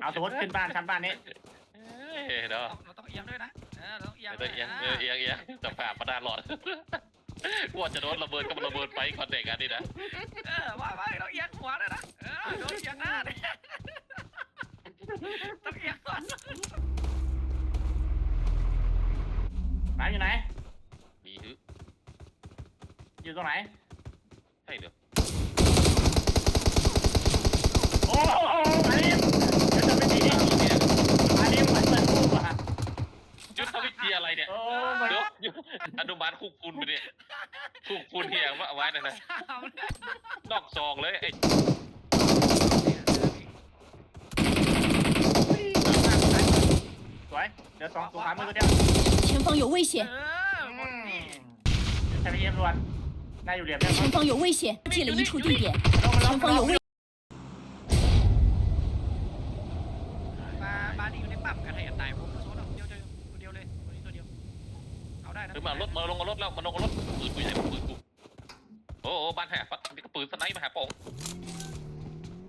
เอาสมมติขึ้นบ้านชั้นบ้านนี้เอ้ยเดี๋ยวเราต้องเอียงด้วยนะเออเราต้องเอียงเดี๋ยวเอียงเออเอียงเอียงจะผ่าประดานหลอดกลัวจะโดนระเบิดก็มันระเบิดไปก่อนเด็กอันนี้นะเออว่าไปเราเอียงหัวด้วยนะเออโดนเอียงหน้าเนี่ยต้องเอียงก่อนไหนอยู่ไหน มีฮึอยู่ตรงไหนใช่เหรอ กคุณเฮียว่าเอาไว้นะนะ สามเลย นอกซองเลยไอ้ สวยเดี๋ยวสองตัวขามือตัวเดียว 前方有危 เอ 险！ อหมดนี่ ใช้ไปเยี่ยมรวนนายอยู่เหลี่ยมเรียบร้อย 前方有危险！记了一处地点， ลงมาลง 前方有危， มามาดีอยู่ในปั๊มกันให้อันตายผมโซนเอาเดียวเดียวตัวเดียวเลยตัวนี้ตัวเดียวเอาได้นะ หรือมารถมาลงรถแล้วมาลงรถปืนกูใหญ่ปืนกูโอ้โห บ้านแหบนี่ก็ปืนสไนป์มาหาปอง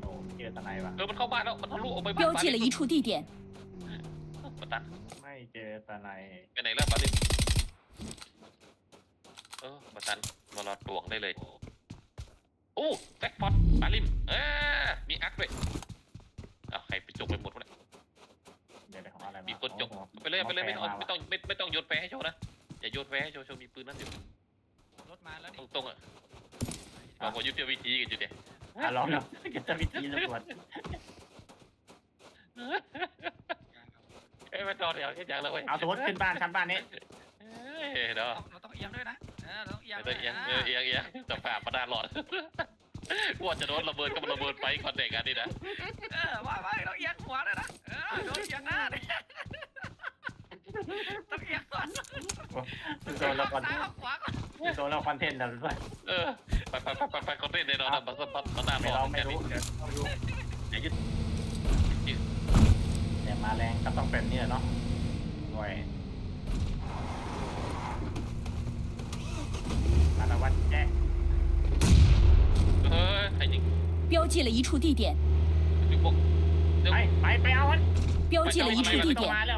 โอ้เจอตะไนวะ เออมันเข้าบ้านแล้วมันทะลุออกไปบ้าน 标 บ้าน 记了一处地点， มันตัด ไม่เจอตะไน ไปไหนแล้วปาลิมเออมาตันมารอตวงได้เลยโอ้แจ็คพอตปาลิมเออมีอักด้วยเอาใครไปจกไปหมดวะเนี่ย เดี๋ยวเดี๋ยวของอะไร มีคนจกไปเลยไปเลยไม่ต้องไม่ต้องไม่ไม่ต้องโยนแฟร์ให้โชว์นะอย่าโยนแฟร์ให้โชว์โชว์มีปืนนั่นอยู่ รถมาแล้ว ต นี่ รงตรงๆอ่ะ ลองกว่ายุทธวิธีกันอยู่เนี่ยอะลองดูจะวิธีตำรวจเอ้ยไม่ต่อเดี๋ยวแค่อย่างละเว้ยเอาสมมติขึ้นบ้านชั้นบ้านนี้เอ้ยเดี๋ยวเราต้องเอียงด้วยนะเออเราต้องเอียงเดี๋ยวเอียงเออเอียงเอียงจะผ่าประดานหลอดกลัวจะโดนระเบิดก็มันระเบิดไปก่อนเด็กอันนี้นะเออว่าไปเราเอียงหัวด้วยนะเออโดนเอียงหน้าเนี่ย ต้องเอียงก่อน โดนแล้วคอน ซ้ายออกขวาก่อน โดนแล้วคอนเทนต์แล้วด้วย เออไปไปไปไปไปคอนเทนต์ในนอนนะบัสบัสบัสหน้าหล ไม่ อ ลอง ด ไม่ แค่นี้ รู้เดี๋ยวต้องดู อย่ายึด แต่มาแรงก็ต้องเป็นนี่แหละเนาะหน่วยสารวัตรแจ้ เฮ้ยใครยิง 标记了一处地点， ยิงพวก ไปไปไปเอามัน 标记了一处地 ต้อง 点 มา ，แล้ว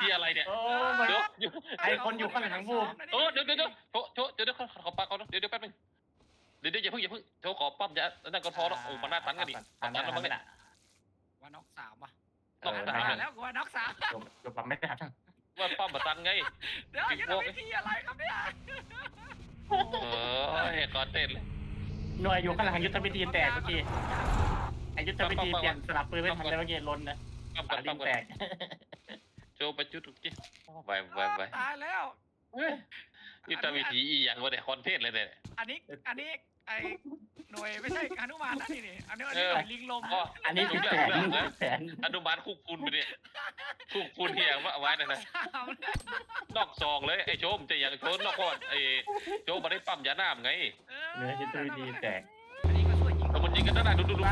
ทธวิธีอะไรเนี่ย โอ้ไม่เดี๋ยวเดี๋ยวไอคนอยู่ข้างหลังบูมโอ้เดี๋ยวเดี๋ยวเดี๋ยวโชว์โชว์เดี๋ยวเดี๋ยวขอขอปากก่อนเดี๋ยวเดี๋ยวแป๊บนึงเดี๋ยวเดี๋ยวอย่าเพิ่งอย่าเพิ่งโชว์ขอปั๊มยานั่นก็พอแล้วโอ้มันน่าทันกันดิทันทันแล้วมั้งเนี่ยว่าน็อกสามว่ะต้องเออทันว่าแล้วกูว่าน็อกสามจบจบปั๊มไม่ทันว่าปั๊มมาทันไง เดี๋ยวจะทำวิธีอะไรครับเนี่ยเออคอนเทนต์เลยหน่วยอยู่ข้างหลังยุทธวิธีแตกเมื่อกี้ไอยุทธวิธีเปลี่ยนสลับปืนไม่ทันเลยเมื่อกี้ล้นนะปั๊มปากันลิปั๊มงกัแตนก โชว์ไปจุดทุกทีไปไปไป ตายแล้ว ยุทธวิธีอีอย่างวะเนี่ยคอนเทนต์เลยเนี่ย อันนี้อันนี้ไอหน่วยไม่ใช่อนุมานนะนี่นี่อันนี้อันนี้หน่วยลิงลม อ๋อ อันนี้คือแผนแผน อนุบาลคุกคุณไปเนี่ยคุกคุณเฮียว่าเอาไว้นะนะ สาม นอกซองเลยไอ้โชมจะอย่างโชมนอกก่อนไอ้โชมมาได้ปั๊มยาน้ำไง เนื้อยุทธวิธีแตก อันนี้ก็ช่วยยิง ถ้ามันยิงกันได้ดูดูดู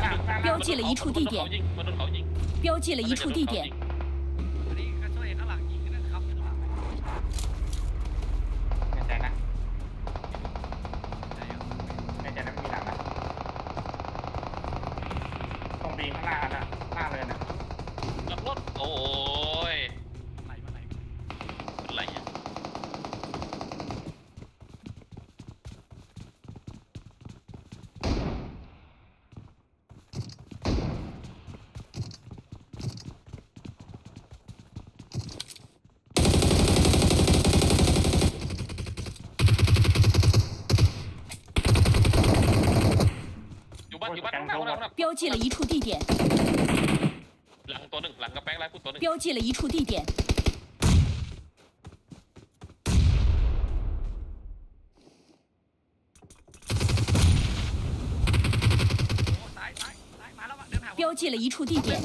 标记了一处地点， ยิงมนุษย์เขายิง 标记了一处地点， 标记了一处地点。标记了一处地点。标记了一处地点。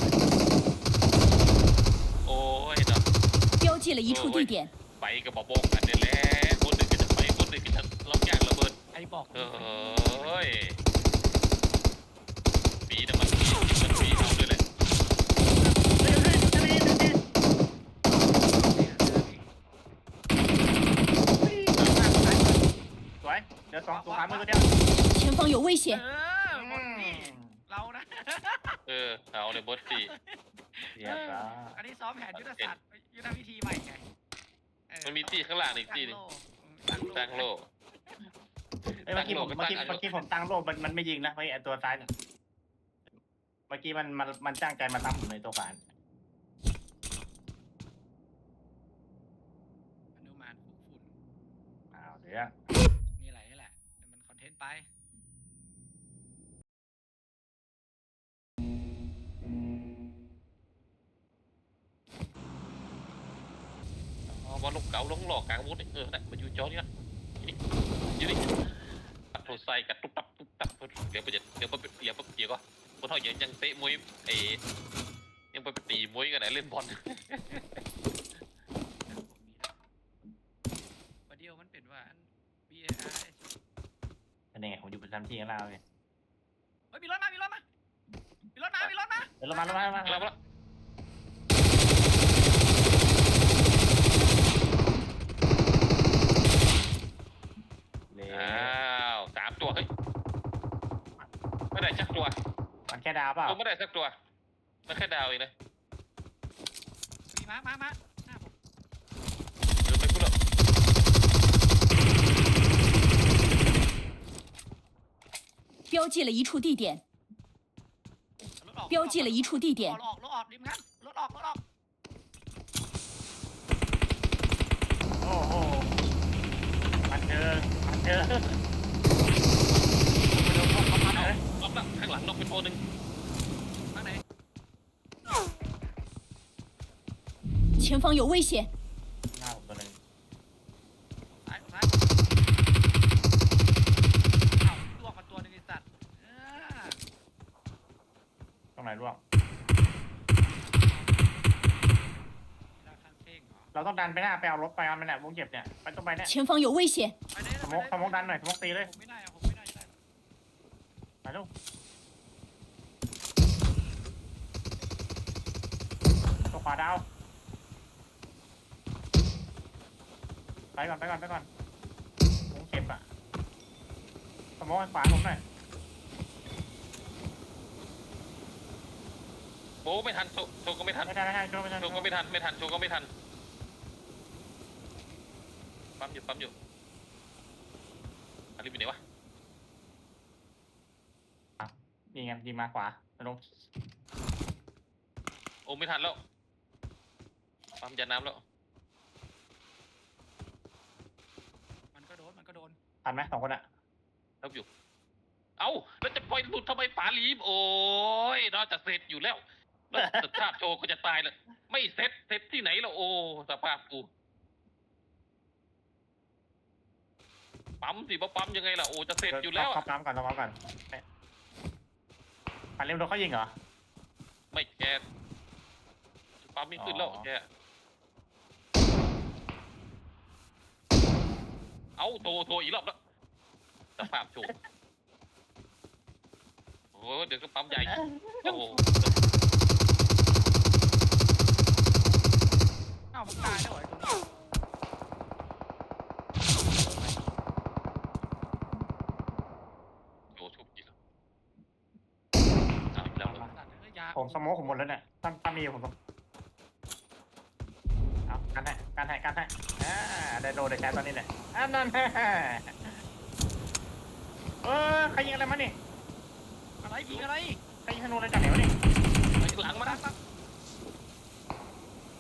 标记了一处地点。 ปีนะมันปีมันปีเอาด้วยแหละ เฮ้ยเฮ้ยจะมีจะมีสวยเดี๋ยวสองตัวขวามือตัวเดียว 前方有危 เอ 险！ อหมดนี่เรานะ เออเอาเลยบอสสี่ เรียบร้อย อันนี้ซ้อมแผนยุทธศาสตร์ยุทธวิธีใหม่ไงเออ มันมีตีข้างล่างอีกตีหนึง ตั้งโล ตั้งโล เอ้ยเมื่อกี้ผมเมื่อกี้เมื่อกี้ผมตั้งโลบมันมันไม่ยิงนะเมื่อกี้ไอ้ตัวซ้ายเนี่ยเ มื่อกี้มันมันมันจ้างใจมาตั้งผมในตัวขวาอนุมานคุกฝุ่นอ้าวเดี๋ยวนี่แหละนี่แหละแต่มันคอนเทนต์ไปเอามาลงเก๋าลงหลอกกลางอาวุธนี่เออนะมาอยู่จอนี่ นะนี่อยู่นี่ปัดโทรไซกับตุ๊บตับตุ๊บตับเดี๋ยวไปจะเดี๋ยวไปเดี๋ยวไปเดี๋ยวก็คนเท่ายังยังเตะมวยเอยังไปตีมวยกันไหนเล่นบอลแต่ผมมีแล้วประเดี๋ยวมันเป็นว่าอัน BAR เป็นยังไงผมอยู่ประจำที่ข้างล่างเลยเฮ้ยมีรถมา มีรถมา มีรถมา มีรถมา เดี๋ยวเรามาเรามาเรามาแล้วแล้วเลยอ้าวสามตัวเฮ้ยไม่ได้สักตัวมัน แค่ดาวเปล่า ตัวไม่ได้สักตัวมันแค่ดาวเองนะ มีมามามาหน้าผม เดี๋ยวไปพูดหรอก 标记了一处地点， รถออก 标记了一处地 ร 点 ถ，ออกรถออกริมงั้นรถออก รถออก โอ้โหมันเจอมันเจอมันโดนพวกเขาพัดเลย ล็อกละข้างหลังล็อกเป็นตัวหนึ่ง ทางไหน 前方有危险！ หน้าผมตัวหนึ่ง ซ้ายซ้ายเอ้าลวกมาตัวหนึงไอ้สัตว์เออ ตรงไหนร่วง มีราคาเท่งเหรอ เราต้องดันไปหน้าไปเอารถไปเอามันเนี่ยวงเจ็บเนี่ยไปต้องไปเนี่ย 前方有危险！ ไปไหน สมกสมกดันหน่อยสมกตีเลย ผมไม่ ไปลูกตัวขวาดาว ไปก่อนไปก่อนไปก่อนวงเจ็บอะสมกขวาผมหน่อยโอ้ไม่ทันโชโชก็ไม่ทันไม่ได้ไม่ได้ช่วยไม่ได้โชก็ไม่ทันไม่ทันโชก็ไม่ทันปั๊มอยู่ปั๊มอยู่อันนี้เป็นไหนวะ นี่ไงยิงมาขวาลงโอ้ไม่ทันแล้วปั๊มยาน้ำแล้ว มันก็โดน มันก็โดนทันไหมสองคนอะรับอยู่ เอ้า แล้วจะปล่อยหลุดทำไมป๋าลีบ โอ้ยนอกจากเสร็จอยู่แล้วแล้วสภาพโชก็จะตายเลย ไม่เซ็ตเซ็ตที่ไหนแล้วโอ้สภาพกู ปั๊มสิบ่ปั๊มยังไงล่ะ โอ้ จะเสร็จอยู่แล้วเขาอะ ปั๊มก่อนเขาปั๊มก่อน ปันเล่มโดนเขายิงเหรอ ไม่แกปั๊มไม่ขึ้นแล้วอ๋อแกเอาโทรโทรอีกรอบแล้วสภาพโชว์โอ้เดี๋ยวก็ปั๊มใหญ่โอ้โหเอ้ามันตายแล้วเหรอไอ้ตัวนี้ โชว์ชุบอีกแล้วเอาอีกแล้วเหรอ สัตว์เอ้ยยา ผมสโมกผมหมดแล้วเนี่ยถ้าถ้ามีผมต้องเอากันให้กันให้กันให้อ่าได้โดนได้ใช้ตอนนี้แหละอันนั้นแหละเออใครยิงอะไรมานี่ อะไรยิงอะไร ใครยิงธนูอะไรจากไหนวะนี่ ไปหลังมา ตักตัก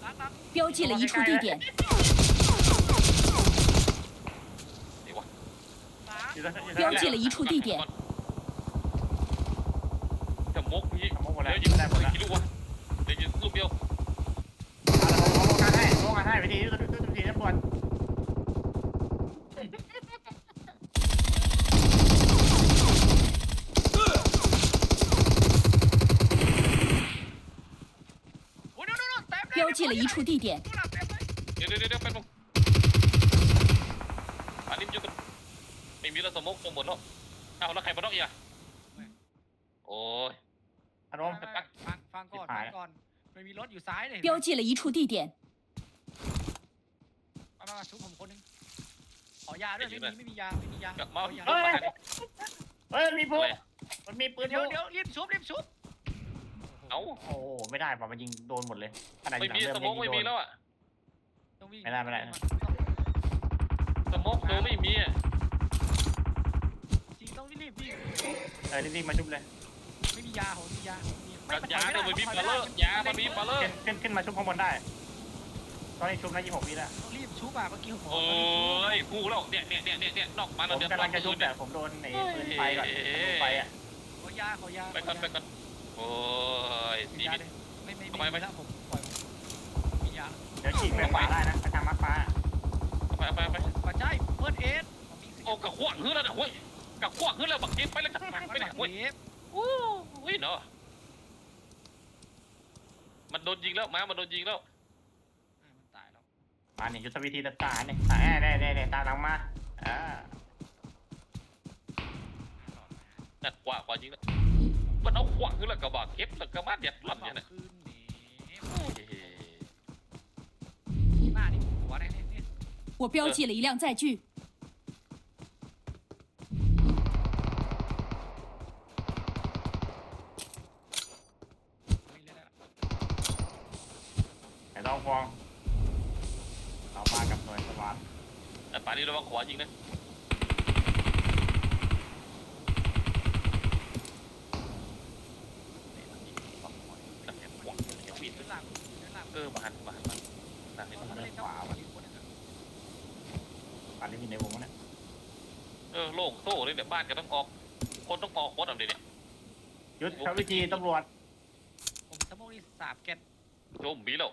ตักตัก 标记了一处地点， เดี๋ยววะ ตัก อยู่ตรงอยู่ตรง 标 นั้นแหละ 记了一处地点， ดแล้ว เดี๋ยวยิง ได้หมดแล้ว กี่ลูกวะเดี๋ยวยิงลูกเดียว เอาละผมผมกันให้ผมกันให้วิธียุทธวิธีตำรวจ โอ้ยนู่นนู่นนู่นเต็มเลย 标记了一处地点，นู่นน่ะเต็มเลย ดี๋ยวเดี๋ยวเดี๋ยวแป๊บนึงอันนี้มันอยู่กันไม่มีแล้วสมองคงหมดแล้วเอาแล้วใครมาดอกอีกอ่ะโอ้ย อารมณ์ ไม่ไม่ฟังฟังก่อน ชิบหาย ฟังก่อนมันมีรถอยู่ซ้ายเนี่ย 标记了一处地点， มามามาชุบผมคนหนึงขอยาด้วยไม่มีไม่มียาไม่มียาก ลับมา ขอยา เฮ้ย เฮ้ยมันมีปืน อะไร มันมีปืนอ เดี๋ยว ยู่ เดี๋ยวรีบชุบรีบชุบ เอ้า โอ้โหไม่ได้ป่ะมันยิงโดนหมดเลยขนาดอ ไม่ ยู่หลัง มี เดิม สม ยั อง งยิงโดน ไม่มีแล้วอ่ะ ต้องวิ่ง ไม่ได้ไม่ได้ สมองเธอไม่มีอ่ะ จริงต้องรีบวิ่ง เออรีบๆมาชุบเลย ไม่มียาผมไม่มียาผมมีกัดยาเนี่ยมันมีปลาเลอร์ยามันมีปลาเลอร์ขึ้นขึ้นขึ้นมาชุบข้างบนได้ ตอนนี้ชุบนะยี่หกวิแล้วต้องรีบชุบอะเมื่อกี้ผมบอกโอ้ต้องรีบชุบยกูแล้วเนี่ยเนี่ยเนี่ยเนี่ยเนี่ยนอกมาผแล้วมเดี๋ยวกำลังจะชุบเนี่แต่ยผมโดนไอ้ปืนไฟก่อนปืนไฟอะขอยาขอยาไปก่อนขไปยาก่อนโอ้ยมีชียาวิตเลยไม่ไม่ทำไมไม่ไม่แล้วผมปล่อยมียาเดี๋ยวฉีกไปขวาได้นะไปทางมักฟ้าไปไปไปปัจจัยเพิร์ดเอสผมมีโอ้กระขวางขึ้นแล้วนะเว้ยกระขวางขึ้นแล้วบักเก็บไปแล้วกันมันไปไม่ไหนหนักเว้ย เวฟ โอ้ยเนาะมันโดนยิงแล้วม้ามันโดนยิงแล้ว มันตายแล้ว มาเนี่ยยุทธวิธีต่างๆเนี่ยตาแน่แน่แน่ตามหลังมาอ่า นั่นขวาขวายิงแล้วมันเอาขวางขึ้นแล้วกระบะเก็บแล้วกระบะเด็ดหล่อนเนี่ยนะ คืนนี้ เฮ้ย ที่หน้านี่หัวอะไรเนี่ยเนี่ย 我标记了一辆载具， ไอ้ต้องฟองเรามากับหน่วยสวาร์แต่ป่านนี้ระวังขวายิงนะนั่นเนี่ยขวางเนี่ยมีดเล่นหลังเล่นหลังเออมาหันมาหันมานั่นเนี่ยไม่เล่นเจ้าขวาวันนี้คนนึงปานี้มีในวงนะเออโล่งโซ่เลยเนี่ยบ้านก็ต้องออก คนต้องออกคนเอาเดี๋ยวนี้ยุทธวิธีตำรวจผมสมองนี่สาบเก็ตโจมบีแล้ว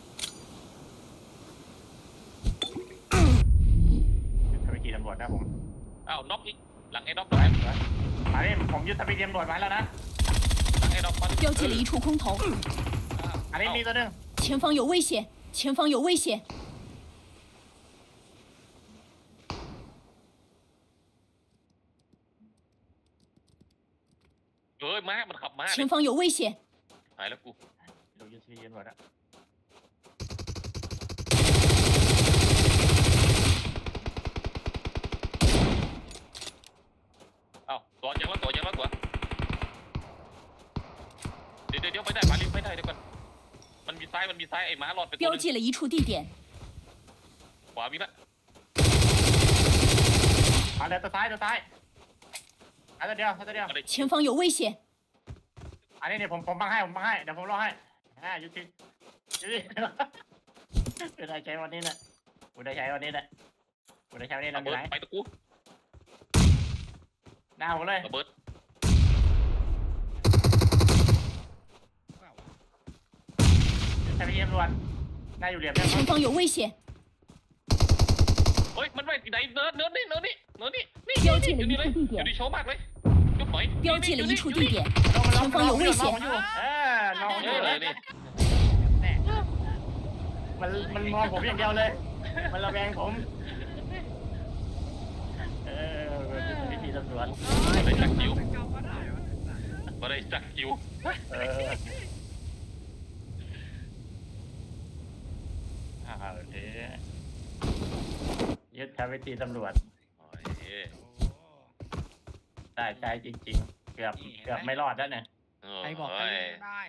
วิธีตำรวจนะผม อ้าวน็อกอีกหลังไอ้น็อก ไปมาเนี่ยผมยุทธวิธีตำรวจมาแล้วนะ หลังไอ้น็อกมา 标记了一处空投， อันนี้มีตัวหนึง 前方有危险，前方有危险， เอ้ยม้ามันขับม้า 前方有危险， หายแล้วกู ดูยุทธวิธีตำรวจอะ มันมีซ้ายมันมีซ้ายไอ้ม้ารอดไปตัวห 标 นึง 记了一处地点， ขวามีละ มาเลยตัวซ้ายตัวซ้ายอันตัวเดียวอันตัวเดียว อะไร 前方有危险， อันนี้เดี๋ยวผมผมบังให้ผมบังให้เดี๋ยวผมรอให้อ่ายุทธวิยุทธวิกูได้ใช้วันนี้นะกูได้ใช้วันนี้นะกูได้ใช้วันนี้นะ ระ มี เบิด ไหน ไปตะกู หน้าผมเลย ระเบิด ยุทธวิธีตำรวจหน้าอยู่เหลี่ยมเนี่ย 前方有危险， เฮ้ยมันไม่ที่ไหนเนิร์ดเนิร์ดนี่เนิร์ดนี่เนิร์ดนี่นี่ 标记 อ 了 ยู่ 一 นี่เลย 处地 อยู่ 点， นี่โชว์มากเลยจุ๊บหน่อย 标记了一处地点， มันล็อก 前方有危险 มันล็อกเออน้อง เอ อยู่ อ เล เลย ยนี่ แน่ มันมันมองผมอย่างเดียวเลย มันระแวงผม เออวิธีตำรวจ มาได้จักคิว เก่าก็ได้วะ มาได้จักคิว เออ ยึดทวิธีตำรวจ โอ้ยได้ใจจริง ๆ เกือบเกือบไม่รอดแล้วเนี่ยโอ้ยใครบอกใครได้